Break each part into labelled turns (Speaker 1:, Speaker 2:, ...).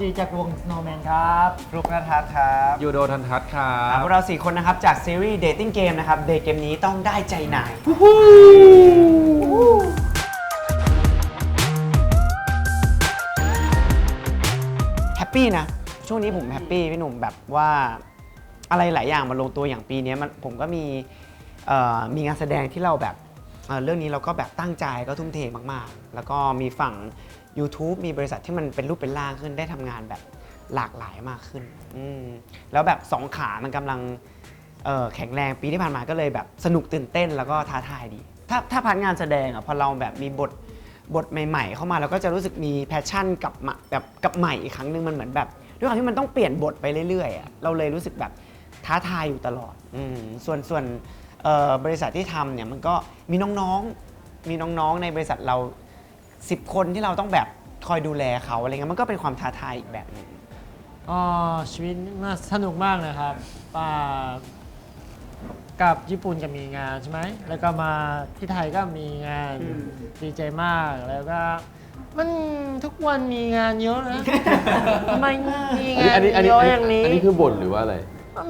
Speaker 1: ผมโคจิจากวง Snowman ครับ
Speaker 2: ฟลุกนทัศน์ครับ
Speaker 3: ยูโดทันทัศน์ครั
Speaker 2: อ่า
Speaker 3: บ
Speaker 2: พวกเราสี่คนนะครับ จากซีรีส์ Dating Game นะครับ เดทเกมนี้ต้องได้ใจนาย แฮปปี้นะ ช่วงนี้ผมแฮปปี้พี่หนุ่มแบบว่าอะไรหลายอย่างมาลงตัวอย่างปีนี้มันผมก็มีเอ่อมีงานแสดงที่เราแบบเอ่อเรื่องนี้เราก็แบบตั้งใจก็ทุ่มเทมากๆ แล้วก็มีฝั่ง YouTube มีบริษัทที่มันเป็นรูปเป็นร่างขึ้นได้ทำงานแบบหลากหลายมากขึ้นอืมแล้วแบบสองขามันกำลังเอ่อแข็งแรงปีที่ผ่านมาก็เลยแบบสนุกตื่นเต้นแล้วก็ท้าทายดี ถ้าถ้าพันงานแสดงอะพอเราแบบมีบทบทใหม่ ๆ เข้ามาเราก็จะรู้สึกมีแพชชั่นกับมาแบบกับใหม่อีกครั้งหนึ่งมันเหมือนแบบด้วยความที่มันต้องเปลี่ยนบทไปเรื่อยๆอะเราเลยรู้สึกแบบท้าทายอยู่ตลอดอมส่วนส่วนเอ่อบริษัทที่ทำเนี่ยมันก็มีน้องๆมีน้องๆในบริษัทเรา 10 คนที่เราต้องแบบคอยดูแลเขาอะไรเงี้ยมันก็เป็นความท้าทายอีกแบบหนึง
Speaker 1: อ๋อชีวิตน่าสนุกมากนะครับป่ากับญี่ปุ่นก็มีงานใช่ไหม แล้วก็มาที่ไทยก็มีงาน
Speaker 2: อืม
Speaker 1: ดีใจมาก แล้วก็ มันทุกวันมีงานเยอะนะ ทำไมมี
Speaker 3: อัน
Speaker 1: งา
Speaker 3: นี้
Speaker 1: น
Speaker 3: อันนี้
Speaker 1: เย
Speaker 3: อัน
Speaker 1: อะ
Speaker 3: นี้
Speaker 1: อย่างนี้
Speaker 3: อันนี้คือบ่นหรือว่าอะไร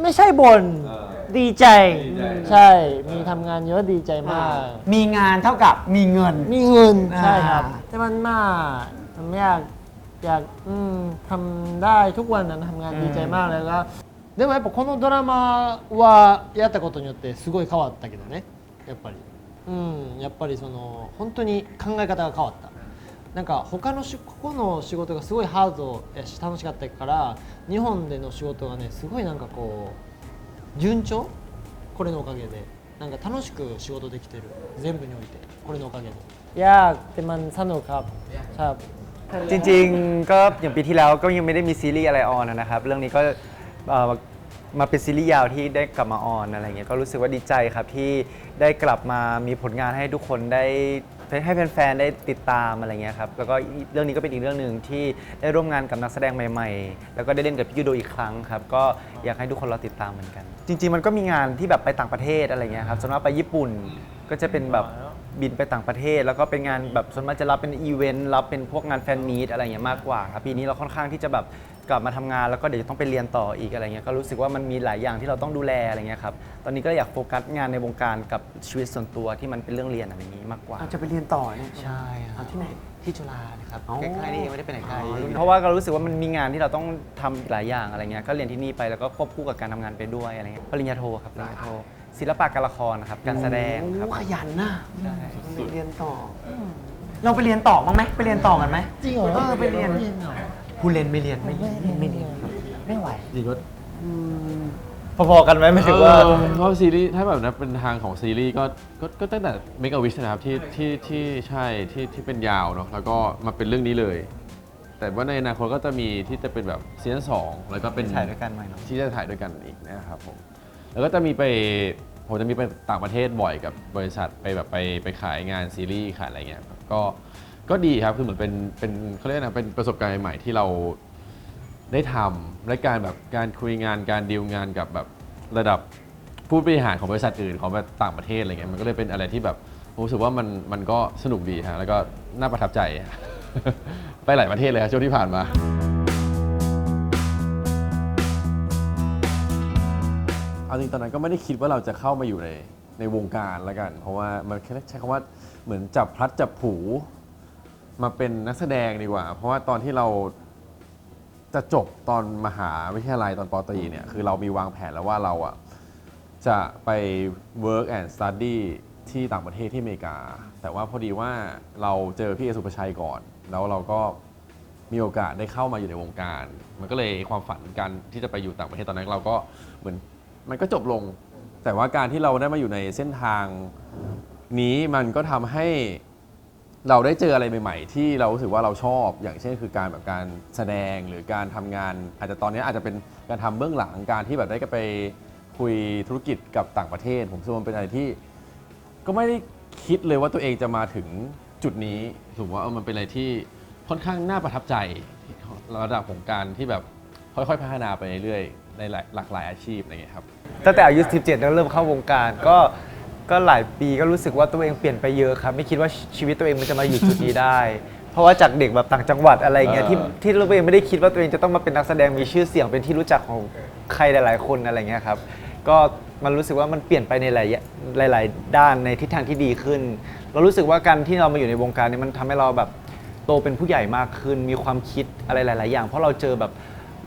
Speaker 1: ไม่ใช่บ่น
Speaker 3: เออ
Speaker 1: ดีใจ
Speaker 3: ดีใจ
Speaker 1: ใช่ มีทำงานเยอะดีใจมาก
Speaker 2: มีงานเท่ากับมีเงิน
Speaker 1: มีเงิน
Speaker 2: อ่า
Speaker 1: ใช่ครับ แต่มันมากทำอยากอยากอืมทำได้ทุกวันนั้นทำงานดีใจมากเลยก็でもやっぱこのドラマはやったことによってすごい変わったけどねやっぱりうんやっぱりその本当に考え方が変わった なんか他のしここの仕事がすごいハードやし楽しかったから日本での仕事がねすごいなんかこう順調これのおかげでなんか楽しく仕事できてる全部においてこれのおかげでยากแต่มันสนุกครับครับ
Speaker 4: จริงๆ ก็อย่างปีที่แล้วก็ยังไม่ได้มีซีรีส์อะไรออนนะครับ เรื่องนี้ก็เอ่อมาเป็นซีรีส์ยาวที่ได้กลับมาออนอะไรเงี้ยก็รู้สึกว่าดีใจครับที่ได้กลับมามีผลงานให้ทุกคนได้ ให้แฟนๆได้ติดตามอะไรเงี้ยครับแล้วก็เรื่องนี้ก็เป็นอีกเรื่องหนึ่งที่ได้ร่วมงานกับนักแสดงใหม่ ๆ แล้วก็ได้เล่นกับพี่ยูโดอีกครั้งครับก็อยากให้ทุกคนรอติดตามเหมือนกัน จริง ๆ มันก็มีงานที่แบบไปต่างประเทศอะไรเงี้ยครับส่วนมากไปญี่ปุ่นก็จะเป็นแบบ บินไปต่างประเทศ แล้วก็เป็นงานแบบส่วนมากจะรับเป็นอีเวนต์รับเป็นพวกงานแฟนมีตอะไรอย่างเงี้ยมากกว่าครับปีนี้เราค่อนข้างที่จะแบบกลับมาทำงานแล้วก็เดี๋ยวจะต้องไปเรียนต่ออีกอะไรเงี้ยก็รู้สึกว่ามันมีหลายอย่างที่เราต้องดูแลอะไรเงี้ยครับตอนนี้ก็อยากโฟกัสงานในวงการกับชีวิตส่วนตัวที่มันเป็นเรื่องเรียนอะไรอย่างงี้มากกว่า
Speaker 2: อาจจะไปเรียนต่อเนี่ย
Speaker 4: ใช่ครับ
Speaker 2: ที่ไหน
Speaker 4: ที่จุฬานะครับ
Speaker 2: อ๋อ
Speaker 4: ใกล้ๆนี่เองไม่ได้ไปไหนไกล
Speaker 2: อ๋อ
Speaker 4: เพราะว่าเรารู้สึกว่ามันมีงานที่เราต้องทำอีกหลายอย่างอะไรเงี้ยก็เรียนที่นี่ไปแล้วก็ควบคู่กับการทำงานไปด้วยอะไรเงี้ยปริญญาโทครับปริญญาโท ศิลปะการละครนะครับการแสดงครับ
Speaker 2: โอ้ขยันนะ
Speaker 4: ใช่
Speaker 2: ไปเรียนต่ออเราไปเรียนต่อบ้างไหมไปเรียนต่อกันไหม
Speaker 1: จริงเหรอ
Speaker 2: เออไปเรียน
Speaker 1: เรียนเหรอ
Speaker 2: ผู้เรียนไม่เรียนไม่เรียนไม่เรียนไม่ไหว
Speaker 3: จริงก็
Speaker 4: พอๆกันไหมไม่ถึงว่า
Speaker 3: เออเพราะซีรีส์ถ้าแบบนั้นเป็นทางของซีรีส์ก็ก็ก็ตั้งแต่ Make a Wish นะครับที่ที่ที่ใช่ที่ที่เป็นยาวเนาะแล้วก็มาเป็นเรื่องนี้เลย แต่ว่าในอนาคตก็จะมีที่จะเป็นแบบซีซั่นสองแล้วก็เป็น
Speaker 4: ถ่ายด้วยกันใหม่เนอะ
Speaker 3: ที่จะถ่ายด้วยกันอีกนะครับผม แล้วก็จะมีไปผมจะมีไปต่างประเทศบ่อยกับบริษัทไปแบบไปไปขายงานซีรีส์ขายอะไรเงี้ยครับก็ก็ดีครับคือเหมือนเป็นเป็นเขาเรียกนะเป็นประสบการณ์ใหม่ๆที่เราได้ทำและการแบบการคุยงานการดีลงานกับแบบระดับผู้บริหารของบริษัทอื่นของแบบต่างประเทศอะไรเงี้ยมันก็เลยเป็นอะไรที่แบบผมรู้สึกว่ามันมันก็สนุกดีฮะแล้วก็น่าประทับใจ ไปหลายประเทศเลยครับช่วงที่ผ่านมา เอาจริงตอนนั้นก็ไม่ได้คิดว่าเราจะเข้ามาอยู่ในในวงการแล้วกัน เพราะว่ามันใช้คำว่าเหมือนจับพลัดจับผลูมาเป็นนักแสดงดีกว่า เพราะว่าตอนที่เราจะจบตอนมหาวิทยาลัยตอนปอตรีเนี่ยคือเรามีวางแผนแล้วว่าเราอะจะไป work and study ที่ต่างประเทศที่อเมริกา แต่ว่าพอดีว่าเราเจอพี่เอสุภชัยก่อน แล้วเราก็มีโอกาสได้เข้ามาอยู่ในวงการ มันก็เลยความฝันการที่จะไปอยู่ต่างประเทศตอนนั้นเราก็เหมือน มันก็จบลง แต่ว่าการที่เราได้มาอยู่ในเส้นทางนี้มันก็ทำให้เราได้เจออะไรใหม่ ๆ ที่เรารู้สึกว่าเราชอบ อย่างเช่นคือการแบบการแสดงหรือการทำงาน อาจจะตอนนี้อาจจะเป็นการทำเบื้องหลังการที่แบบได้ไปคุยธุรกิจกับต่างประเทศ ผมรู้สึกว่ามันเป็นอะไรที่ ก็ไม่ได้คิดเลยว่าตัวเองจะมาถึงจุดนี้ถือว่าเออมันเป็นอะไรที่ค่อนข้างน่าประทับใจระดับของการที่แบบค่อยๆ พัฒนาไปเรื่อยๆ ในหลายหลากหลายอาชีพอะไรอย่างเงี้ยครับ
Speaker 4: ตั้งแต่อายุ17แล้วเริ่มเข้าวงการ ก็ก็หลายปีก็รู้สึกว่าตัวเองเปลี่ยนไปเยอะครับ ไม่คิดว่าชีวิตตัวเองมันจะมาอยู่จุดนี้ได้ เพราะว่าจากเด็กแบบต่างจังหวัดอะไรเงี้ย
Speaker 3: เออ
Speaker 4: ที่ที่เราเองไม่ได้คิดว่าตัวเองจะต้องมาเป็นนักแสดงมีชื่อเสียงเป็นที่รู้จักของใครหลาย ๆ คนอะไรเงี้ยครับก็มันรู้สึกว่ามันเปลี่ยนไปในหลายหลาย ๆ ด้านในทิศทางที่ดีขึ้น เรารู้สึกว่าการที่เรามาอยู่ในวงการนี้มันทำให้เราแบบโตเป็นผู้ใหญ่มากขึ้น มีความคิดอะไรหลาย ๆ อย่าง เพราะเราเจอแบบ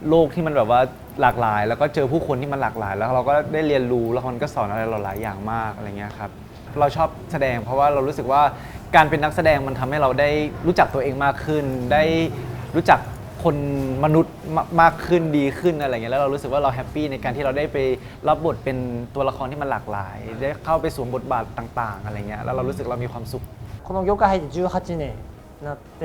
Speaker 4: โลกที่มันแบบว่า หลากหลาย แล้วก็เจอผู้คนที่มันหลากหลาย แล้วเราก็ได้เรียนรู้แล้วมันก็สอนอะไรเราหลายอย่างมากอะไรเงี้ยครับ เราชอบแสดงเพราะว่าเรารู้สึกว่าการเป็นนักแสดงมันทำให้เราได้รู้จักตัวเองมากขึ้น ได้รู้จักคนมนุษย์มามากขึ้นดีขึ้นอะไรเงี้ยแล้วเรารู้สึกว่าเราแฮปปี้ในการที่เราได้ไปรับบทเป็นตัวละครที่มันหลากหลาย ได้เข้าไปสวมบทบาทต่างๆอะไรเงี้ยแล้วเรารู้สึกเรามีความสุข
Speaker 1: この業界入って18年になって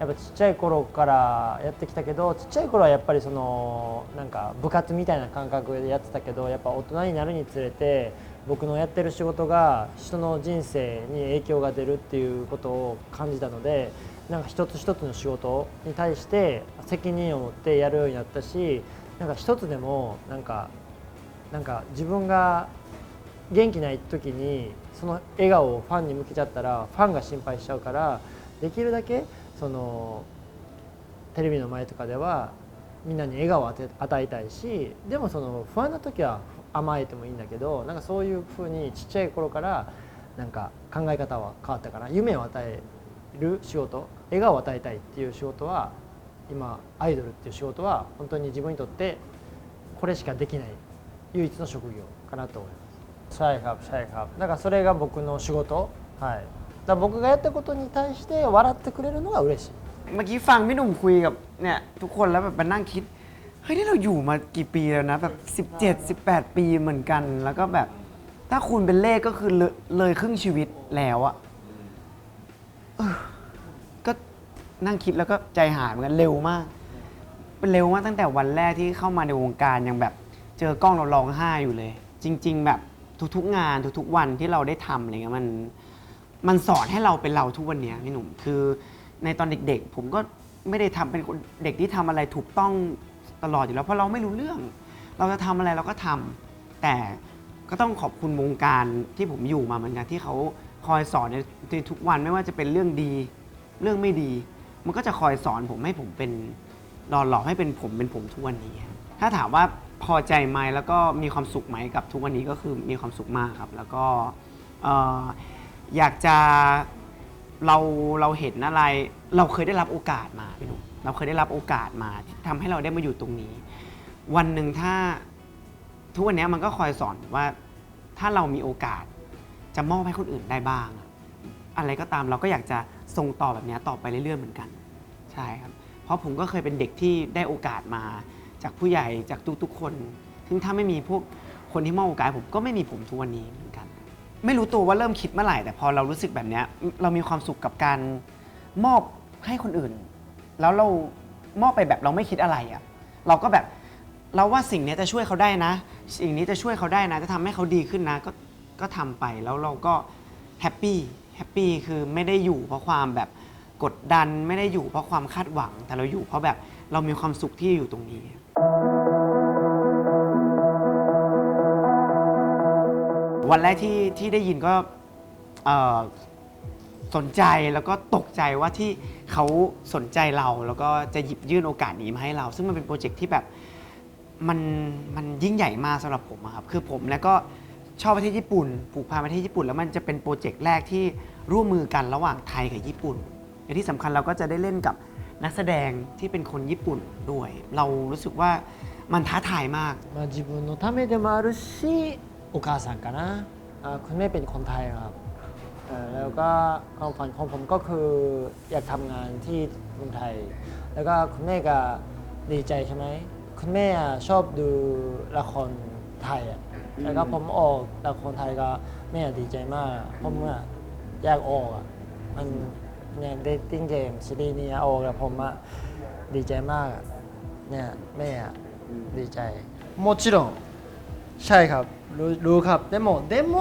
Speaker 1: やっぱちっちゃい頃からやってきたけどちっちゃい頃はやっぱりそのなんか部活みたいな感覚でやってたけどやっぱ大人になるにつれて僕のやってる仕事が人の人生に影響が出るっていうことを感じたのでなんか一つ一つの仕事に対して責任を持ってやるようになったしなんか一つでもなんかなんか自分が元気ない時にその笑顔をファンに向けちゃったらファンが心配しちゃうからできるだけそのテレビの前とかではみんなに笑顔を与え与えたいしでもその不安な時は甘えてもいいんだけどなんかそういうふうにちっちゃい頃からなんか考え方は変わったかな夢を与える仕事笑顔を与えたいっていう仕事は今アイドルっていう仕事は本当に自分にとってこれしかできない唯一の職業かなと思いますใช่ครับใช่ครับだからそれが僕の仕事はい だから僕がやったことに対して笑ってくれるのが嬉しい
Speaker 2: เมื่อกี้ฟังพี่หนุ่มคุยกับเนี่ยทุกคนแล้วแบบมานั่งคิดเฮ้ยนี่เราอยู่มากี่ปีแล้วนะแบบ 17 18 ปีเหมือนกัน แล้วก็แบบถ้าคูณเป็นเลขก็คือเลยเลยครึ่งชีวิตแล้วอะเออก็นั่งคิดแล้วก็ใจหายเหมือนกันเร็วมากเป็นเร็วมากตั้งแต่วันแรกที่เข้ามาในวงการยังแบบเจอกล้องเราร้องไห้อยู่เลย จริง ๆ แบบทุกๆงานทุกๆวันที่เราได้ทำอะไรเงี้ยมัน มันสอนให้เราเป็นเราทุกวันนี้พี่หนุ่มคือในตอนเด็กๆ ผมก็ไม่ได้ทำเป็นคนเด็กที่ทำอะไรถูกต้องตลอดอยู่แล้วเพราะเราไม่รู้เรื่อง เราจะทำอะไรเราก็ทำแต่ก็ต้องขอบคุณวงการที่ผมอยู่มาเหมือนกันที่เขาคอยสอนในในทุกวันไม่ว่าจะเป็นเรื่องดี เรื่องไม่ดี มันก็จะคอยสอนผมให้ผมเป็นหล่อหลอให้เป็นผมเป็นผมทุกวันนี้ ถ้าถามว่าพอใจไหมแล้วก็มีความสุขไหมกับทุกวันนี้ก็คือมีความสุขมากครับ แล้วก็เอยากจะเราเราเห็นอะไร เราเคยได้รับโอกาสมาพี่หนุ่มเราเคยได้รับโอกาสมาที่ทำให้เราได้มาอยู่ตรงนี้ วันหนึ่งถ้าทุกวันนี้มันก็คอยสอนผมว่าถ้าเรามีโอกาสจะมอบให้คนอื่นได้บ้างอะอะไรก็ตามเราก็อยากจะส่งต่อแบบนี้ต่อไปเรื่อยๆเหมือนกัน ใช่ครับ เพราะผมก็เคยเป็นเด็กที่ได้โอกาสมา จากผู้ใหญ่จากทุกๆคน ซึ่งถ้าไม่มีพวกคนที่มอบโอกาสให้ผมก็ไม่มีผมทุกวันนี้เหมือนกัน ไม่รู้ตัวว่าเริ่มคิดเมื่อไหร่ แต่พอเรารู้สึกแบบเนี้ยเรามีความสุขกับการมอบให้คนอื่น แล้วเรามอบไปแบบเราไม่คิดอะไรอะ่ะเราก็แบบเราว่าสิ่งเนี้ยจะช่วยเขาได้นะ สิ่งนี้จะช่วยเขาได้นะ จะทำให้เขาดีขึ้นนะ ก็ก็ทำไปแล้วเราก็แฮปปี้แฮปปี้คือไม่ได้อยู่เพราะความแบบกดดันไม่ได้อยู่เพราะความคาดหวัง แต่เราอยู่เพราะแบบเรามีความสุขที่อยู่ตรงนี้ วันแรกที่ที่ได้ยินก็เอ่อสนใจแล้วก็ตกใจว่าที่เขาสนใจเราแล้วก็จะหยิบยื่นโอกาสนี้มาให้เรา ซึ่งมันเป็นโปรเจกต์ที่แบบมันมันยิ่งใหญ่มากสำหรับผมอะครับคือผมแล้วก็ชอบประเทศญี่ปุ่นผูกพันประเทศญี่ปุ่น แล้วมันจะเป็นโปรเจกต์แรกที่ร่วมมือกันระหว่างไทยกับญี่ปุ่นและที่สำคัญเราก็จะได้เล่นกับนักแสดงที่เป็นคนญี่ปุ่นด้วย เรารู้สึกว่ามันท้าทายมาก
Speaker 1: まあ、自分のためでもあるし お母さんかนะอ่าคุณแม่เป็นคนไทยครับเอ่อแล้วก็ความฝันของผมก็คืออยากทำงานที่เมืองไทย แล้วก็คุณแม่ก็ดีใจใช่ไหมคุณแม่อ่ะชอบดูละครไทยอ่ะแล้วก็ผมออกละครไทยก็แม่ดีใจมากผมอ่ะอยากออกอ่ะมันเนี่ยเดทติ้งเกมซีรีส์นี้ออกแล้วผมอ่ะดีใจมากอะเนี่ยแม่อ่ะ ดีใจもちろん ใช่ครับ รู้รู้ครับでもでも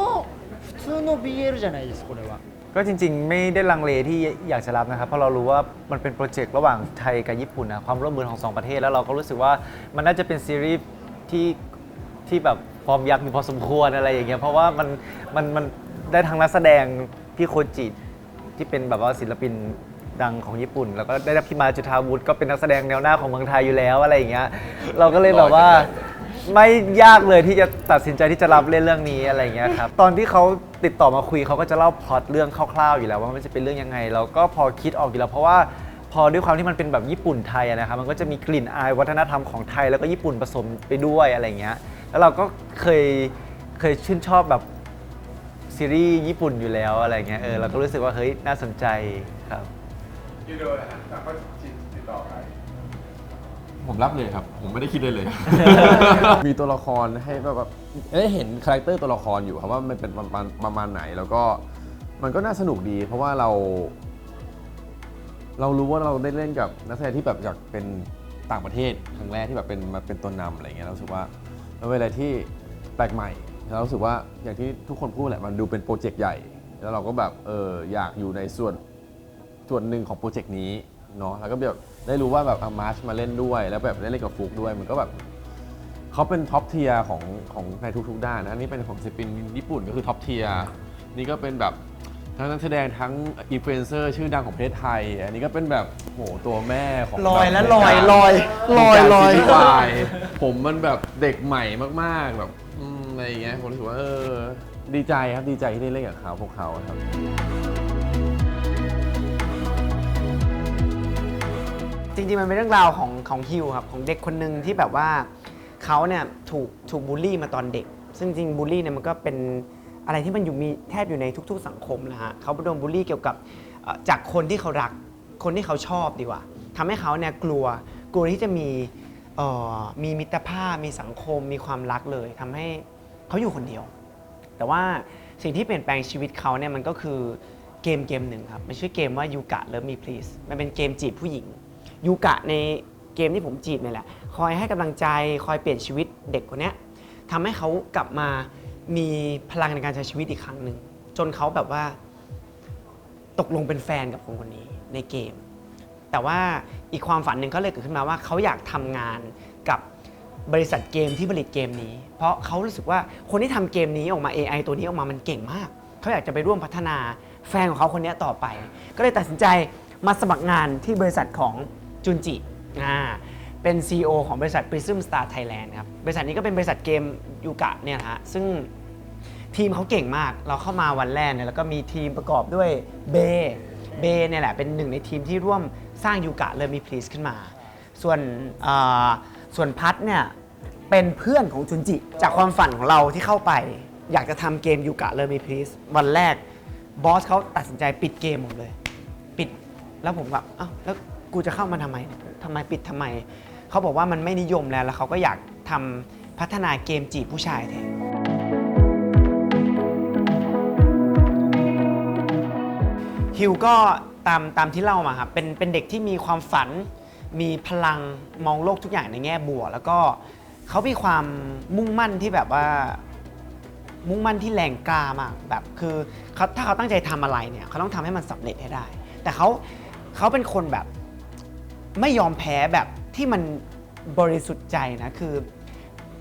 Speaker 1: 普通の BL じゃないですこれは
Speaker 4: ก็จริงๆ ไม่ได้ลังเลที่อยากจะรับนะครับ เพราะเรารู้ว่ามันเป็นโปรเจกต์ระหว่างไทยกับญี่ปุ่นนะความร่วมมือของสองประเทศแล้วเราก็รู้สึกว่ามันน่าจะเป็นซีรีส์ที่ที่แบบฟอร์มยักษ์มีพอสมควรอะไรอย่างเงี้ยเพราะว่ามันมันมันได้ทางนักแสดงพี่โคจิที่เป็นแบบว่าศิลปินดังของญี่ปุ่น แล้วก็ได้รับพี่มาจุธาวุฒิก็เป็นนักแสดงแนวหน้าของเมืองไทยอยู่แล้วอะไรอย่างเงี้ยเราก็เลยแบบว่า ไม่ยากเลยที่จะตัดสินใจที่จะรับเล่นเรื่องนี้อะไรอย่างเงี้ยครับ ตอนที่เขาติดต่อมาคุยเขาก็จะเล่าพล็อตเรื่องคร่าวๆอยู่แล้วว่ามันจะเป็นเรื่องยังไงเราก็พอคิดออกอยู่แล้วเพราะว่าพอด้วยความที่มันเป็นแบบญี่ปุ่นไทยอะนะครับมันก็จะมีกลิ่นอายวัฒนธรรมของไทยแล้วก็ญี่ปุ่นผสมไปด้วยอะไรอย่างเงี้ยแล้วเราก็เคยเคยชื่นชอบแบบซีรีส์ญี่ปุ่นอยู่แล้วอะไรเงี้ยเออเราก็รู้สึกว่าเฮ้ยน่าสนใจครับ
Speaker 3: ยูโดนะแต่ก็ติดต่อไป ผมรับเลยครับ ผมไม่ได้คิดเลยเลย มีตัวละครให้แบบว่าได้เห็นคาแรคเตอร์ตัวละครอยู่ครับว่ามันเป็นประมาณประมาณไหนแล้วก็มันก็น่าสนุกดี เพราะว่าเรา เรารู้ว่าเราได้เล่นกับนักแสดงที่แบบจากเป็นต่างประเทศครั้งแรกที่แบบเป็นมาเป็นตัวนำอะไรเงี้ยเรารู้สึกว่ามันเป็นอะไรที่แปลกใหม่แล้วเรารู้สึกว่าอย่างที่ทุกคนพูดแหละมันดูเป็นโปรเจกต์ใหญ่ แล้วเราก็แบบเอออยากอยู่ในส่วนส่วนหนึ่งของโปรเจกต์นี้ เนาะแล้วก็แบบได้รู้ว่าแบบอามาร์ชมาเล่นด้วย แล้วแบบได้เล่นกับฟุกด้วยมันก็แบบเขาเป็นท็อปเทียร์ของของในทุกๆด้านนะอันนี่เป็นของศิลปินญี่ปุ่นก็คือท็อปเทียร์นี่ก็เป็นแบบทั้งนักแสดงทั้งอินฟลูเอนเซอร์ชื่อดังของประเทศไทย อันนี้ก็เป็นแบบโหตัวแม่ของ
Speaker 2: ลอย
Speaker 3: บบ
Speaker 2: แล้วลอย
Speaker 3: วงการ
Speaker 2: ลอยลอยลอย
Speaker 3: วงการซีรีส์วายผมมันแบบเด็กใหม่มากๆแบบอืมอะไรอย่างเงี้ยผมรู้สึกว่าเออดีใจครับดีใจที่ได้เล่นกับเขาพวกเขาครับ
Speaker 2: จริงๆ มันเป็นเรื่องราวของของฮิวครับของเด็กคนหนึ่งที่แบบว่าเขาเนี่ยถูกถูกบูลลี่มาตอนเด็ก ซึ่งจริงบูลลี่เนี่ยมันก็เป็นอะไรที่มันอยู่มีแทบอยู่ในทุก ๆ สังคมนะฮะเขาโดนบูลลี่เกี่ยวกับเอ่อจากคนที่เขารักคนที่เขาชอบดีกว่าทำให้เขาเนี่ยกลัวกลัวที่จะมีเอ่อมีมิตรภาพมีสังคมมีความรักเลยทำให้เขาอยู่คนเดียว แต่ว่าสิ่งที่เปลี่ยนแปลงชีวิตเขาเนี่ยมันก็คือเกมเกมหนึ่งครับ มันชื่อเกมว่ายูกะเลิฟมีพลีสมันเป็นเกมจีบผู้หญิง ยูกะในเกมที่ผมจีบเนี่ยแหละ คอยให้กำลังใจคอยเปลี่ยนชีวิตเด็กคนเนี้ยทำให้เขากลับมามีพลังในการใช้ชีวิตอีกครั้งหนึ่งจนเขาแบบว่า ตกลงเป็นแฟนกับคนคนนี้ในเกม แต่ว่าอีกความฝันหนึ่งก็เลยเกิดขึ้นมาว่าเขาอยากทำงานกับบริษัทเกมที่ผลิตเกมนี้ เพราะเขารู้สึกว่าคนที่ทำเกมนี้ออกมา AI ตัวนี้ออกมามันเก่งมาก เขาอยากจะไปร่วมพัฒนาแฟนของเขาคนนี้ต่อไป ก็เลยตัดสินใจมาสมัครงานที่บริษัทของ จุนจิอ่าเป็น CEO ของบริษัท Prism Star Thailand ครับ บริษัทนี้ก็เป็นบริษัทเกมยูกะเนี่ยฮะ ซึ่งทีมเขาเก่งมาก เราเข้ามาวันแรกเนี่ยแล้วก็มีทีมประกอบด้วยเบเบเนี่ยแหละ เป็นหนึ่งในทีมที่ร่วมสร้างยูกะเลยมีพลีสขึ้นมา ส่วนส่วนพัทเนี่ยเป็นเพื่อนของจุนจิ จากความฝันของเราที่เข้าไป อยากจะทำเกมยูกะเลยมีพลีสวันแรกบอสเขาตัดสินใจปิดเกมหมดเลย ปิดแล้วผมแบบอ้าวแล้ว กูจะเข้ามาทำไมเนี่ยทำไมปิดทำไม เขาบอกว่ามันไม่นิยมแล้วแล้วเขาก็อยากทำพัฒนาเกมจีบผู้ชายแทนฮิวก็ตามตามที่เล่ามาครับเป็นเป็นเด็กที่มีความฝัน มีพลังมองโลกทุกอย่างในแง่บวกแล้วก็เขามีความมุ่งมั่นที่แบบว่ามุ่งมั่นที่แรงกล้ามากแบบคือเขาถ้าเขาตั้งใจทำอะไรเนี่ยเขาต้องทำให้มันสำเร็จให้ได้ แต่เขาเขาเป็นคนแบบ ไม่ยอมแพ้แบบที่มันบริสุทธิ์ใจนะคือ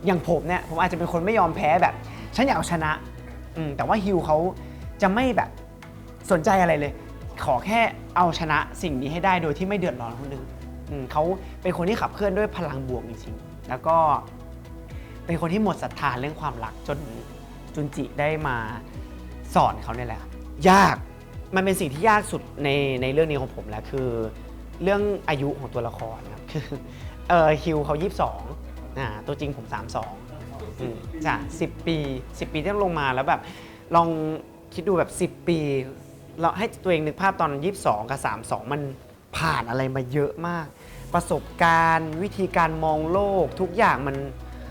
Speaker 2: อย่างผมเนี่ยผมอาจจะเป็นคนไม่ยอมแพ้แบบฉันอยากเอาชนะอืมแต่ว่าฮิวเขาจะไม่แบบสนใจอะไรเลย ขอแค่เอาชนะสิ่งนี้ให้ได้โดยที่ไม่เดือดร้อนคนอื่นอืมเขาเป็นคนที่ขับเคลื่อนด้วยพลังบวกจริงๆแล้วก็เป็นคนที่หมดศรัทธาเรื่องความรักจนจุนจิได้มาสอนเขาเนี่ยแหละยากมันเป็นสิ่งที่ยากสุดในในเรื่องนี้ของผมแหละคือ เรื่องอายุของตัวละครครับคือเออฮิวเขา 22อ่าตัวจริงผม 32อืมจ้ะ10 ปี 10 ปีที่ต้องลงมาแล้วแบบลองคิดดูแบบ 10 ปี เราให้ตัวเองนึกภาพตอน 22 กับ 32 มันผ่านอะไรมาเยอะมาก ประสบการณ์ วิธีการมองโลกทุกอย่างมัน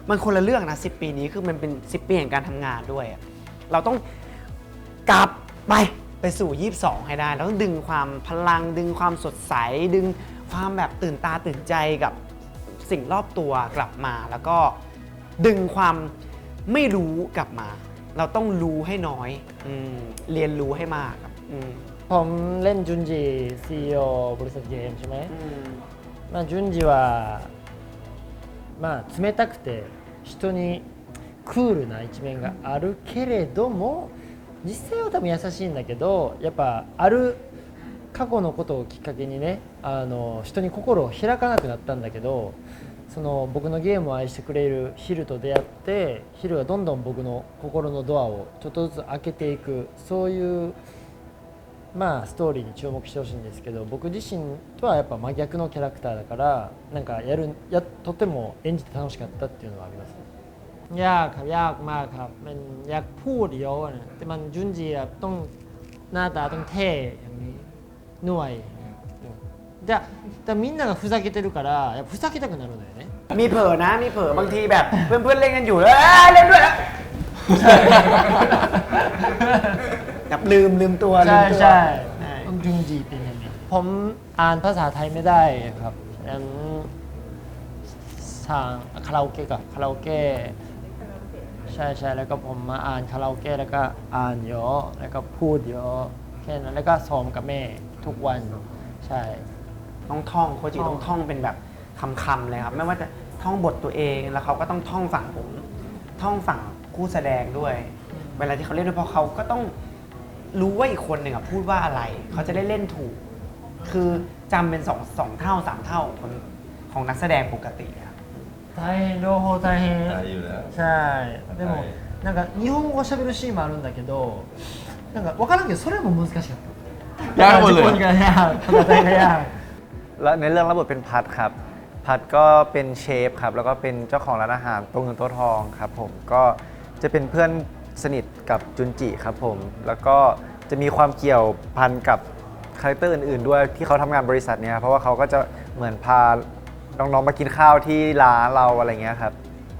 Speaker 2: มันคนละเรื่องนะ 10 ปีนี้คือมันเป็น 10 ปีแห่งการทำงานด้วยอะเราต้องกลับไป ไปสู่ 22 ให้ได้ เราต้องดึงความพลัง ดึงความสดใส ดึงความแบบตื่นตาตื่นใจกับสิ่งรอบตัวกลับมา แล้วก็ดึงความไม่รู้กลับมา เราต้องรู้ให้น้อยอมเรียนรู้ให้มากครับอืม
Speaker 1: ผมเล่นจุนจิ CEO บริษัทเกมใช่ไหม まあ、順次は、まあ、冷たくて人にクールな一面があるけれども 実際は多分優しいんだけどやっぱある過去のことをきっかけにねあの人に心を開かなくなったんだけどその僕のゲームを愛してくれるヒルと出会ってヒルがどんどん僕の心のドアをちょっとずつ開けていくそういうまあストーリーに注目してほしいんですけど僕自身とはやっぱ真逆のキャラクターだからなんかやるやとても演じて楽しかったっていうのはありますね。 ยากครับยากมากครับมันอยากพูดเยอะนะแต่มันจุนจีอะต้องหน้าตาต้องเท่อย่างนี้หน่วยじゃあแต่みんながふざけてるからやっぱふざけたくなるんだよね
Speaker 2: มีเผลอนะ มีเผลอบางทีแบบ เพื่อนๆเล่นกันอยู่แล้วเอ้ยเล่นด้วยแล้วแบบลืมลืมตัวลื
Speaker 1: ใช่
Speaker 2: มตัว
Speaker 1: ใช่
Speaker 2: ใช่
Speaker 1: ต้องจุนจีเป็นอย่างนี้ผมอ่านภาษาไทยไม่ได้ครับงั้นทางคาราโอเกะกับคาราโอเกะ ใช่ใช่แล้วก็ผมมาอ่านคาราโอเกะแล้วก็อ่านเยอะแล้วก็พูดเยอะแค่นั้นแล้วก็ซ้อมกับแม่ทุกวันใช่
Speaker 2: ต้องท่องโคจิต้องท่องเป็นแบบคำๆเลยครับ ไม่ว่าจะท่องบทตัวเองแล้วเขาก็ต้องท่องฝั่งผม ท่องฝั่งคู่แสดงด้วย เวลาที่เขาเล่นด้วยเพราะเขาก็ต้องรู้ว่าอีกคนหนึ่งอะพูดว่าอะไร เขาจะได้เล่นถูก คือจำเป็นสองสองเท่าสามเท่าของคนของนักแสดงปกติครับ
Speaker 1: 大変両方大変
Speaker 5: 大変だよ
Speaker 1: ใช่でもなんか日本語喋るシーンもあるんだけどなんか分からんけどそれも難しかった
Speaker 3: ยากหมดเลย
Speaker 1: 自分がยากภาษาไทยก็ยาก
Speaker 4: แล้วในเรื่องรับบทเป็นพัดครับ พัดก็เป็นเชฟครับ แล้วก็เป็นเจ้าของร้านอาหารตัวเงินตัวทองครับผมก็จะเป็นเพื่อนสนิทกับจุนจิครับผม แล้วก็จะมีความเกี่ยวพันกับคาแรคเตอร์อื่นๆ ด้วยที่เขาทำงานบริษัทเนี้ยเพราะว่าเขาก็จะเหมือนพา น้องๆมากินข้าวที่ร้านเราอะไรเงี้ยครับ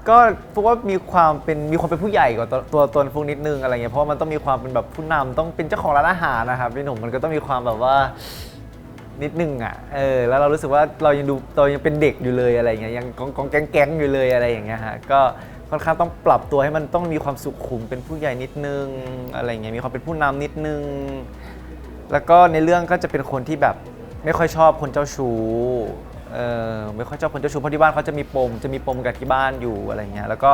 Speaker 4: ก็พวกว่ามีความเป็นมีความเป็นผู้ใหญ่กว่าตัวตัวตนฟุกนิดนึงอะไรเงี้ยเพราะว่ามันต้องมีความเป็นแบบผู้นำต้องเป็นเจ้าของร้านอาหารนะครับพี่หนุ่มมันก็ต้องมีความแบบว่านิดนึงอะเออแล้วเรารู้สึกว่าเรายังดูเรายังเป็นเด็กอยู่เลยอะไรเงี้ยยังกองกองแก๊งแก๊งอยู่เลยอะไรอย่างเงี้ยฮะก็ค่อนข้างต้องปรับตัวให้มันต้องมีความสุขุมเป็นผู้ใหญ่นิดนึงอะไรอย่างเงี้ยมีความเป็นผู้นำนิดนึง แล้วก็ในเรื่องก็จะเป็นคนที่แบบไม่ค่อยชอบคนเจ้าชู้ เออไม่ค่อยชอบคนเจ้าชู้เพราะที่บ้านเขาจะมีปมจะมีปมกับที่บ้านอยู่อะไรเงี้ยแล้วก็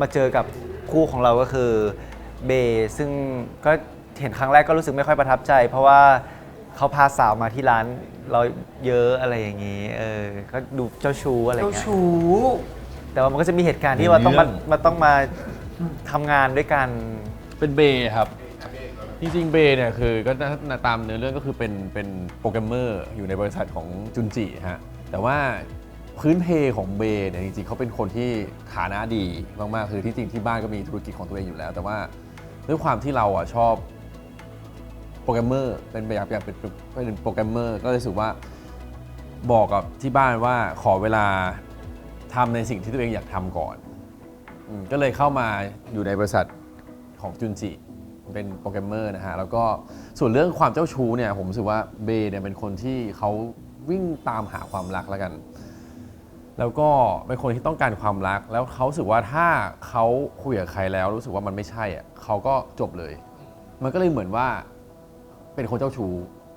Speaker 4: มาเจอกับคู่ของเราก็คือเบย์ซึ่งก็เห็นครั้งแรกก็รู้สึกไม่ค่อยประทับใจ เพราะว่าเขาพาสาวมาที่ร้านเราเยอะอะไรอย่างงี้เออก็ดูเจ้าชู้อะไร
Speaker 2: เจ้า
Speaker 4: เงี้ย
Speaker 2: ชู้
Speaker 4: แต่ว่ามันก็จะมีเหตุการณ์ที่ว่าต้องมา
Speaker 3: มีเรื่อง
Speaker 4: มาต้องมาทำงานด้วยกัน
Speaker 3: เป็นเบย์ครับ จริงๆเบย์เนี่ยคือก็ถ้าตามเนื้อเรื่องก็คือเป็นเป็นโปรแกรมเมอร์อยู่ในบริษัทของจุนจิฮะ แต่ว่าพื้นเพของเบย์เนี่ยจริงๆเขาเป็นคนที่ฐานะดีมากๆคือที่จริงที่บ้านก็มีธุรกิจของตัวเองอยู่แล้ว แต่ว่าด้วยความที่เราอะชอบโปรแกรมเมอร์เป็นแบบอยากเป็นเป็นโปรแกรมเมอร์ก็เลยรู้สึกว่าบอกกับที่บ้านว่าขอเวลาทำในสิ่งที่ตัวเองอยากทำก่อนอก็เลยเข้ามาอยู่ในบริษัทของจุนจิเป็นโปรแกรมเมอร์นะฮะแล้วก็ส่วนเรื่องความเจ้าชู้เนี่ยผมรู้สึกว่าเบย์เนี่ยเป็นคนที่เขา วิ่งตามหาความรักแล้วกัน แล้วก็เป็นคนที่ต้องการความรัก แล้วเขารู้สึกว่าถ้าเขาคุยกับใครแล้วรู้สึกว่ามันไม่ใช่อะเขาก็จบเลย มันก็เลยเหมือนว่าเป็นคนเจ้าชู้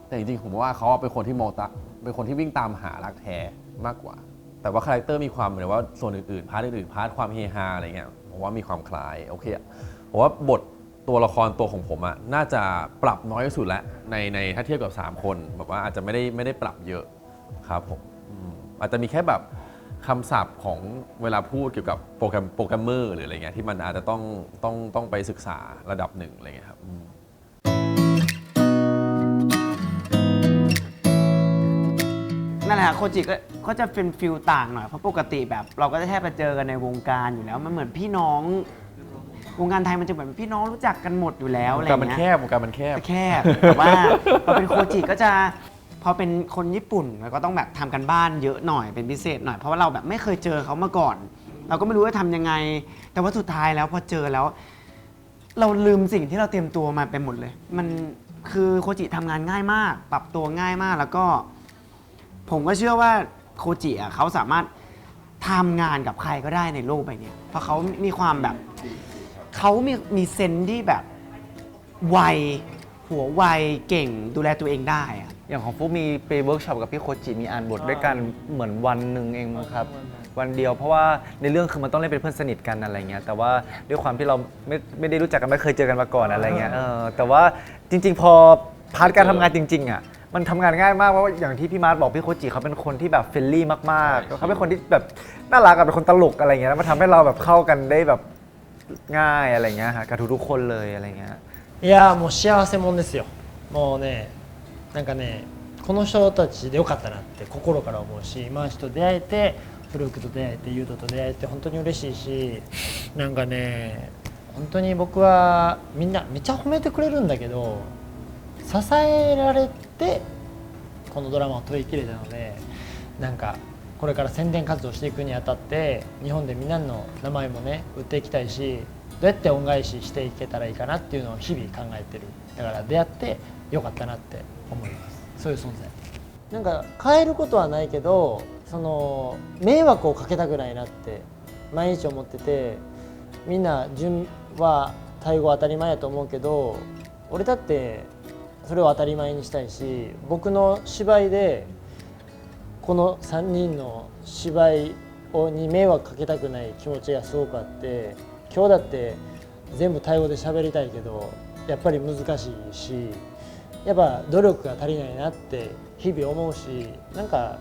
Speaker 3: แต่จริงๆผมว่าเขาเป็นคนที่มองตาเป็นคนที่วิ่งตามหารักแท้มากกว่า แต่ว่าคาแรคเตอร์มีความเหมือนว่าส่วนอื่นๆพาร์ทอื่นๆพาร์ทความเฮฮาอะไรเงี้ยผมว่ามีความคล้ายโอเคอะผมว่าบทตัวละครตัวของผมอะน่าจะปรับน้อยที่สุดแล้วในในถ้าเทียบกับ 3 คนแบบว่าอาจจะไม่ได้ไม่ได้ปรับเยอะ ครับผมอืมอาจจะมีแค่แบบคำศัพท์ของเวลาพูดเกี่ยวกับโปรแกรมโปรแกรมเมอร์หรืออะไรเงี้ยที่มันอาจจะต้องต้องต้องไปศึกษาระดับหนึ่งอะไรเงี้ยครับอืม
Speaker 2: นั่นแหละฮะโคจิก็ก็จะเป็นฟิลต่างหน่อย เพราะปกติแบบ เราก็จะแทบไปเจอกันในวงการอยู่แล้ว มันเหมือนพี่น้อง วงการไทยมันจะเหมือนพี่น้องรู้จักกันหมดอยู่แล้วอะไร
Speaker 3: วงการมันแค
Speaker 2: เงี้ย
Speaker 3: บวงการมันแคบ
Speaker 2: แคบแต่ว่าพอเป็นโคจิก็จะ พอเป็นคนญี่ปุ่นเราก็ต้องแบบทำกันบ้านเยอะหน่อยเป็นพิเศษหน่อยเพราะว่าเราแบบไม่เคยเจอเขามาก่อน เราก็ไม่รู้ว่าทำยังไง แต่ว่าสุดท้ายแล้วพอเจอแล้ว เราลืมสิ่งที่เราเตรียมตัวมาไปหมดเลย มันคือโคจิทำงานง่ายมาก ปรับตัวง่ายมากแล้วก็ ผมก็เชื่อว่าโคจิอะเขาสามารถทำงานกับใครก็ได้ในโลกใบเนี้ยเพราะเขามีความแบบเขามีมีเซนส์ที่แบบไวหัวไวเก่งดูแลตัวเองได้อะ
Speaker 4: อย่างของฟุกมีไปเวิร์กช็อปกับพี่โคจิมีอ่านบทด้วยกันเหมือนวันหนึ่งเองมั้งครับ วันเดียวเพราะว่าในเรื่องคือมันต้องเล่นเป็นเพื่อนสนิทกันอะไรเงี้ยแต่ว่าด้วยความที่เราไม่ไม่ได้รู้จักกันไม่เคยเจอกันมาก่อนอะไรเงี้ยเออแต่ว่าจริง ๆ พอพาร์ทการทำงานจริง ๆอ่ะ มันทำงานง่ายมากเพราะว่าอย่างที่พี่มาร์ทบอกพี่โคจิเขาเป็นคนที่แบบเฟรนลี่มากๆเขาเป็นคนที่แบบน่ารักอะเป็นคนตลกอะไรเงี้ยแล้วมันทำให้เราแบบเข้ากันได้แบบง่ายอะไรเงี้ยฮะกับทุกๆคนเลยอะไรเงี้ย
Speaker 1: いやーもう幸せもんですよもうね なんかねこの人たちでよかったなって心から思うし今井と出会えてフルークと出会えてユウトと出会えて本当に嬉しいしなんかね本当に僕はみんなめっちゃ褒めてくれるんだけど支えられてこのドラマを撮りきれたのでなんかこれから宣伝活動していくにあたって日本でみんなの名前もね売っていきたいしどうやって恩返ししていけたらいいかなっていうのを日々考えてる。だから出会ってよかったなって思います。そういう存在。なんか変えることはないけどその迷惑をかけたくないなって毎日思っててみんな順はタイ語当たり前やと思うけど俺だってそれを当たり前にしたいし僕の芝居でこの3人の芝居をに迷惑かけたくない気持ちがすごくあって今日だって全部タイ語で喋りたいけどやっぱり難しいしやっぱ努力が足りないなって日々思うしなんか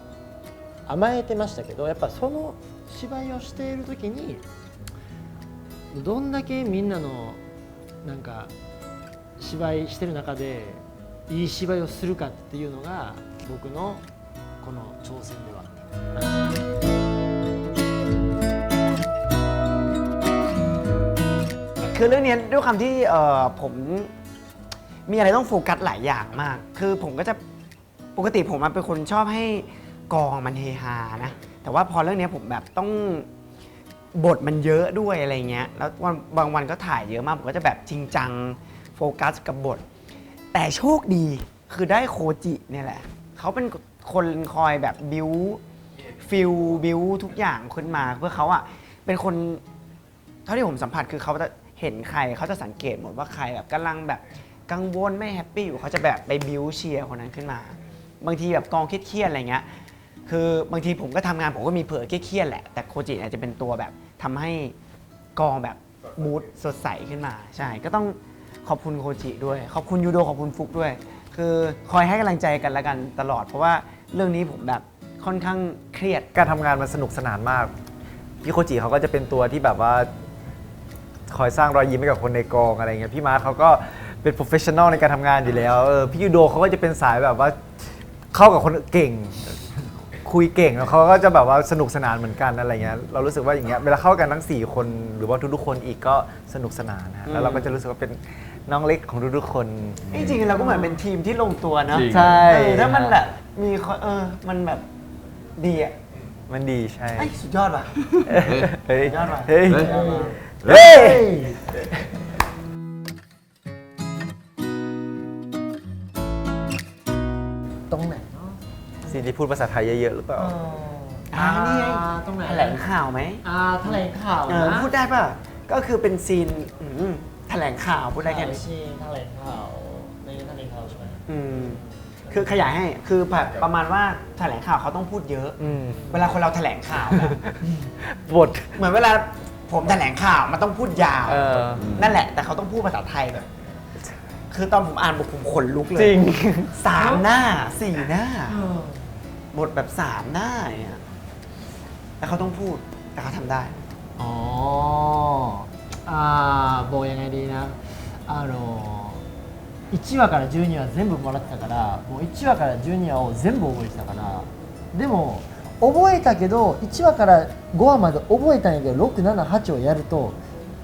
Speaker 1: 甘えてましたけどやっぱその芝居をしている時にどんだけみんなのなんか芝居してる中でいい芝居をするかっていうのが僕のこの挑戦ではあった。
Speaker 2: คือเรื่องเนี้ยด้วยความที่เอ่อผม มีอะไรต้องโฟกัสหลายอย่างมาก คือผมก็จะปกติผมอะเป็นคนชอบให้กองมันเฮฮานะ แต่ว่าพอเรื่องเนี้ยผมแบบต้องบทมันเยอะด้วยอะไรเงี้ย แล้ววันบางวันก็ถ่ายเยอะมาก ผมก็จะแบบจริงจังโฟกัสกับบท แต่โชคดีคือได้โคจิเนี่ยแหละ เขาเป็นคนคอยแบบบิวฟิลบิวทุกอย่างขึ้นมา เพื่อเขาอะเป็นคน เท่าที่ผมสัมผัสคือเขาจะเห็นใครเขาจะสังเกตหมดว่าใครแบบกำลังแบบ กังวลไม่แฮปปี้อยู่เขาจะแบบไปบิวเชียร์คนนั้นขึ้นมา บางทีแบบกองเครียดๆอะไรเงี้ยคือบางทีผมก็ทำงานผมก็มีเผลอเครียดๆแหละ แต่โคจิเนี่ยจะเป็นตัวแบบทำให้กองแบบมูดสดใสขึ้นมา ใช่ก็ต้องขอบคุณโคจิด้วย ขอบคุณยูโดขอบคุณฟุกด้วย คือคอยให้กำลังใจกันละกันตลอด เพราะว่าเรื่องนี้ผมแบบค่อนข้างเครียด
Speaker 4: การทำงานมันสนุกสนานมากพี่โคจิเขาก็จะเป็นตัวที่แบบว่า คอยสร้างรอยยิ้มให้กับคนในกองอะไรเงี้ยพี่มาร์คเขาก็ เป็น professional ในการทำงานอยู่แล้วเออพี่ยูโดเขาก็จะเป็นสายแบบว่าเข้ากับคนเก่ง คุยเก่งแล้วเขาก็จะแบบว่าสนุกสนานเหมือนกันอะไรเงี้ยเรารู้สึกว่าอย่างเงี้ยเวลาเข้ากันทั้ง 4 คนหรือว่าทุกๆคนอีกก็สนุกสนานนะฮะแล้วเราก็จะรู้สึกว่าเป็นน้องเล็กของทุกๆคน
Speaker 2: จริงๆเราก็เหมือนเป็นทีมที่ลงตัวเนอะ
Speaker 3: จริง
Speaker 4: ใช่
Speaker 2: เออถ้ามันแบบมีคนเออมันแบบดีอะ
Speaker 4: มันดีใช่
Speaker 2: ไอ้ยสุดยอดว่ะ
Speaker 4: เฮ้ย
Speaker 2: ยอดว่ะ
Speaker 4: เฮ้ย
Speaker 3: เฮ้ย
Speaker 4: เฮ้ย ที่พูดภาษาไทยเยอะๆหรือเปล่า
Speaker 2: อ่านี่ไง
Speaker 1: ตรงไหน
Speaker 2: แถลงข่าวไหม
Speaker 1: อ่าแถลงข่าว
Speaker 2: เออ
Speaker 1: นะ
Speaker 2: พูดได้ป่ะ ก็คือเป็นซีนอืมแถลงข่าวพูดได้แค่นี้
Speaker 1: ชีแถลงข่าวในแถลงข่าวใช่ไหม
Speaker 2: อืมคือขยายให้คือแบบประมาณว่าแถลงข่าวเขาต้องพูดเยอะ
Speaker 4: อืม
Speaker 2: เวลาคนเราแถลงข่าวแบบ
Speaker 4: บท
Speaker 2: เหมือนเวลาผมแถลงข่าวมันต้องพูดยาว
Speaker 4: เออ
Speaker 2: นั่นแหละ แต่เขาต้องพูดภาษาไทยแบบ คือตอนผมอ่านบทผมขนลุกเลย
Speaker 4: จริง
Speaker 2: สามหน้าสี่หน้า บทแบบสามหน้าเนี่ยแต่เขาต้องพูด แต่เขาทำได้
Speaker 1: อ๋ออ่าบอกยังไงดีนะあの1話から12話全部もらってたからもう1話から12話を全部覚えてたからでも覚えたけど1話から5話まで覚えたんやけど678をやると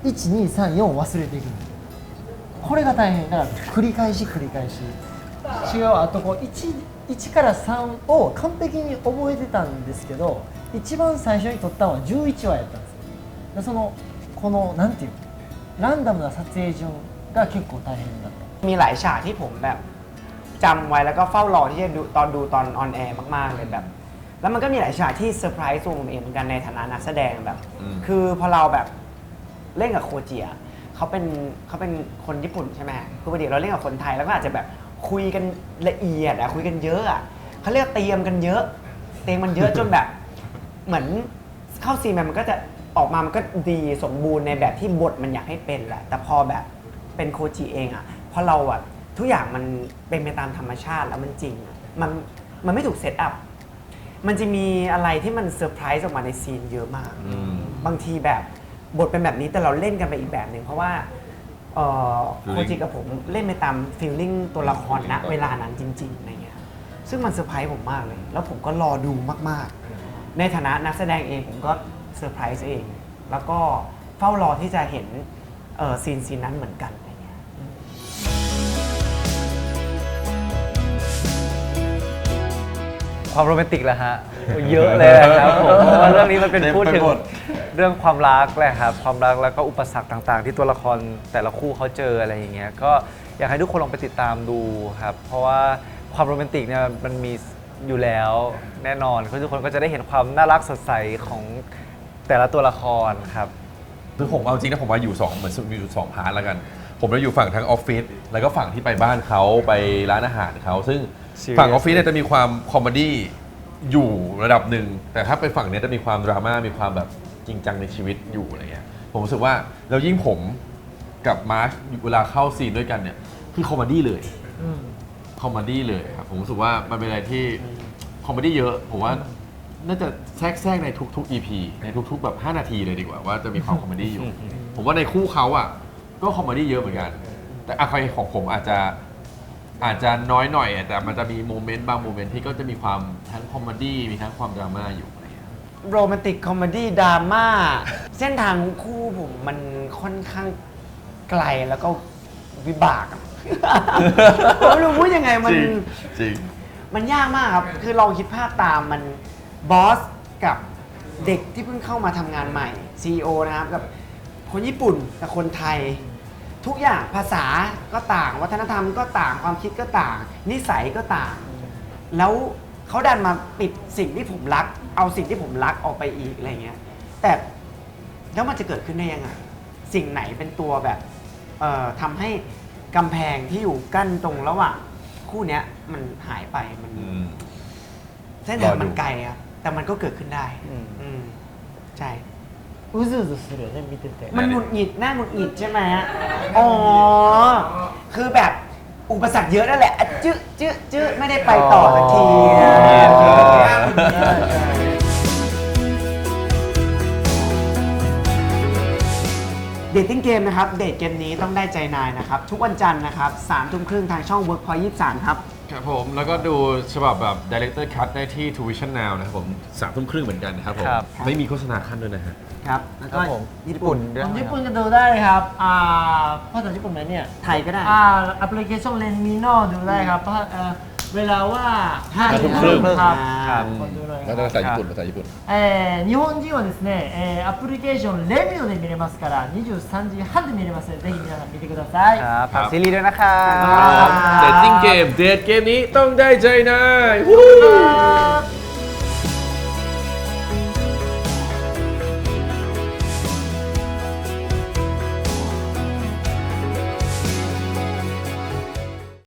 Speaker 1: 1234忘れていくのこれが大変だから繰り返し繰り返し違うあとこう 1, 1から3を完璧に覚えてたんですけど一番最初に撮ったのは11話やったんですよでそのこのなんていうのランダムな撮影順が結構大変だった
Speaker 2: มีหลายฉากที่ผมแบบจำไว้แล้วก็เฝ้ารอที่จะดูตอนดูตอนออนแอร์มาก ๆ เลยแบบ แล้วมันก็มีหลายฉากที่เซอร์ไพรส์ตัวผมเองเหมือนกันในฐานะนักแสดงแบบ
Speaker 3: อืม
Speaker 2: คือพอเราแบบเล่นกับโคจิอะเขาเป็นเขาเป็นคนญี่ปุ่นใช่ไหมคือปกติเราเล่นกับคนไทยแล้วก็อาจจะแบบ คุยกันละเอียดอะคุยกันเยอะอะเขาเรียกเตรียมกันเยอะ เตรียมมันเยอะจนแบบ เหมือนเข้าซีนมามันก็จะออกมามันก็ดีสมบูรณ์ในแบบที่บทมันอยากให้เป็นแหละ แต่พอแบบเป็นโคจิเองอะพอเราอะทุกอย่างมันเป็นไปตามธรรมชาติแล้วมันจริงอะมันมันไม่ถูกเซตอัพมันจะมีอะไรที่มันเซอร์ไพรส์ออกมาในซีนเยอะมาก
Speaker 3: อืม
Speaker 2: บางทีแบบบทเป็นแบบนี้แต่เราเล่นกันไปอีกแบบหนึ่งเพราะว่า เอ่อ
Speaker 3: Feeling
Speaker 2: โคจิกับผมเล่นไปตามฟีลลิ่งตัวละครณเวลานั้นจริงๆอะไรเงี้ยซึ่งมันเซอร์ไพรส์ผมมากเลย แล้วผมก็รอดูมากๆ ในฐานะนักแสดงเองผมก็เซอร์ไพรส์เอง แล้วก็เฝ้ารอที่จะเห็นเอ่อซีนซีนนั้นเหมือนกัน
Speaker 4: ความโรแมนติกแหละฮะเยอะเลยครับผมเพราะว่าเรื่องนี้มันเป็น
Speaker 3: เต็ม
Speaker 4: พูดถึง
Speaker 3: ไปหมด
Speaker 4: เรื่องความรักแหละครับความรักแล้วก็อุปสรรคต่าง ๆ ที่ตัวละครแต่ละคู่เขาเจออะไรอย่างเงี้ยก็อยากให้ทุกคนลองไปติดตามดูครับเพราะว่าความโรแมนติกเนี่ยมันมีอยู่แล้วแน่นอนคือทุกคนก็จะได้เห็นความน่ารักสดใสของแต่ละตัวละครครับ
Speaker 3: คือผมเอาจริงนะผมว่าอยู่สองเหมือนมีอยู่สองพาร์ทแล้วกัน ผมจะอยู่ฝั่งทั้งออฟฟิศแล้วก็ฝั่งที่ไปบ้านเขาไปร้านอาหารเขาซึ่ง
Speaker 4: Serious
Speaker 3: ฝั่งออฟฟิศเนี่ยจะมีความคอมเมดี้อยู่ระดับหนึ่ง แต่ถ้าไปฝั่งเนี้ยจะมีความดราม่ามีความแบบจริงจังในชีวิตอยู่อะไรเงี้ยผมรู้สึกว่าแล้วยิ่งผมกับมาร์ชเวลาเข้าซีนด้วยกันเนี่ยคือคอมเมดี้เลย
Speaker 1: อืม
Speaker 3: คอมเมดี้เลยครับผมรู้สึกว่ามันเป็นอะไรที่คอมเมดี้เยอะผมว่าน่าจะแทรกแทรกในทุกๆ EP ในทุกๆแบบ 5 นาทีเลยดีกว่าว่าจะมีความคอมเมดี้อยู่ ผมว่าในคู่เขาอะ ก็คอมเมดี้เยอะเหมือนกัน แต่อะใครของผมอาจจะอาจจะน้อยหน่อยอะแต่มันจะมีโมเมนต์บางโมเมนต์ที่ก็จะมีความทั้งคอมเมดี้มีทั้งความดราม่าอยู่อะไรเงี้ย
Speaker 2: โรแมนติกคอมเมดี้ดราม่าเส้นทางคู่ผมมันค่อนข้างไกลแล้วก็วิบากอะ ผมไม่รู้พูดยังไงมัน
Speaker 3: จริงจริง
Speaker 2: มันยากมากครับ คือลองคิดภาพตามมันบอสกับเด็กที่เพิ่งเข้ามาทำงานใหม่ CEO นะครับกับ คนญี่ปุ่นกับคนไทย ทุกอย่างภาษาก็ต่าง วัฒนธรรมก็ต่างความคิดก็ต่าง นิสัยก็ต่าง แล้วเขาดันมาปิดสิ่งที่ผมรัก เอาสิ่งที่ผมรักออกไปอีกอะไรเงี้ยแต่แล้วมันจะเกิดขึ้นได้ยังไง สิ่งไหนเป็นตัวแบบเอ่อทำให้กำแพงที่อยู่กั้นตรงระหว่างคู่เนี้ยมันหายไปมัน
Speaker 3: อืม
Speaker 2: เส้นทาง
Speaker 3: รอดู
Speaker 2: มันไกลครับแต่มันก็เกิดขึ้นได้
Speaker 4: อืม
Speaker 2: อืมใช่
Speaker 1: うずうずするよね見てて
Speaker 2: มันหงุดหงิดหน้าหงุดหงิดใช่ไหมฮะอ๋อ คือแบบอุปสรรคเยอะนั่นแหละอะจื้อจื้อจื้อไม่ได้ไปต่อสักที
Speaker 4: อ๋อ
Speaker 2: เออเดทติ้งเกมนะครับ เดทเกมนี้ต้องได้ใจนายนะครับ ทุกวันจันทร์นะครับสามทุ่มครึ่งทางช่อง Workpoint 23 ครับ
Speaker 3: ครับผมแล้วก็ดูฉบับแบบ Director Cut ได้ที่ t u i t i o n Now นะครับผมสามทุ่มครึ่งเหมือนกันนะครับผม
Speaker 4: ครับ
Speaker 3: ไม่มีโฆษณาขั้นด้วยนะฮะ
Speaker 2: ครับ แล้ว
Speaker 4: ค
Speaker 2: ก็
Speaker 4: รับผม
Speaker 2: ญี่ปุ่น
Speaker 4: เรื่อง
Speaker 1: ญี่ปุ่นก็ดูได้ครับ อ่าภาษาญี่ปุ่นไหมเนี่ย
Speaker 2: ไทยก็ได้
Speaker 1: อ่าแอปพลิเคชันเลนมิโนดูได้ครับเพราะเอ่อ เวลาว่า
Speaker 2: ห้า
Speaker 1: ทุ่ม
Speaker 2: ทุ่มครึ่ง
Speaker 1: ครับ
Speaker 2: ครับ
Speaker 1: กดดูเลยค
Speaker 3: แล้
Speaker 1: รั
Speaker 3: ว
Speaker 1: บ
Speaker 3: ภาษาญี่ปุ่นภาษาญี่ปุ่น
Speaker 1: えー日本人はですね、えーアプリケーションレミオで見れますから23時半で見れますのでぜひ皆さん見てください
Speaker 4: ครับฝากซีรีส์ด้วยนะครับ
Speaker 2: ครับ
Speaker 3: เดทติ้งเกมเดทเกมนี้ต้องได้ใจนาย